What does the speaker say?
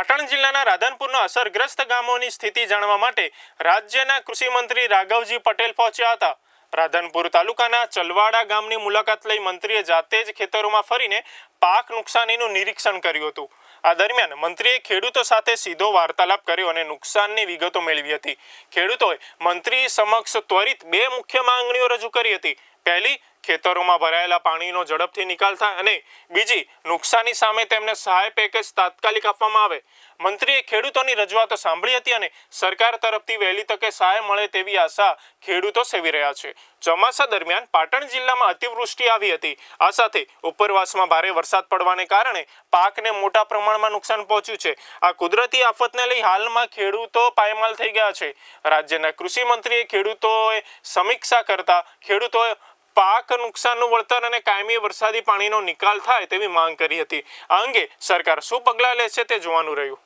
પાટણ જિલ્લાના રાધનપુરના અસરગ્રસ્ત ગામોની સ્થિતિ જાણવા માટે રાજ્યના કૃષિમંત્રી રાઘવજી પટેલ પહોંચ્યા હતા. રાધનપુર તાલુકાના ચલવાડા ગામની મુલાકાત લઈ મંત્રીએ જાતે જ ખેતરોમાં ફરીને પાક નુકસાનીનું નિરીક્ષણ કર્યું હતું. આ દરમિયાન મંત્રીએ ખેડૂતો સાથે સીધો વાર્તાલાપ કર્યો અને નુકસાનની વિગતો મેળવી હતી. ખેડૂતોએ મંત્રી સમક્ષ ત્વરિત બે મુખ્ય માંગણીઓ રજૂ કરી હતી. પહેલી ખેતરોમાં ભરાયેલા પાણીનો ઝડપથી નિકાલ થાય અને બીજી નુકસાની સામે તેમને સહાય પેકેજ તાત્કાલિક આપવામાં આવે. મંત્રીએ ખેડૂતોની રજૂઆતો સાંભળી હતી અને સરકાર તરફથી વહેલી તકે સહાય મળે તેવી આશા ખેડૂતો સેવી રહ્યા છે. ચોમાસા દરમિયાન પાટણ જિલ્લામાં અતિવૃષ્ટિ આવી હતી. આ સાથે ઉપરવાસમાં ભારે વરસાદ પડવાને કારણે પાકને મોટા પ્રમાણમાં નુકસાન પહોંચ્યું છે. આ કુદરતી આફતને લઈ હાલમાં ખેડૂતો પાયમાલ થઈ ગયા છે. રાજ્યના કૃષિ મંત્રીએ ખેડૂતોએ સમીક્ષા કરતા ખેડૂતોએ પાક નુકસાનનું વળતર અને કાયમી વરસાદી પાણીનો નિકાલ થાય તેવી માંગ કરી હતી. આ અંગે સરકાર શું પગલાં લેશે તે જોવાનું રહ્યું.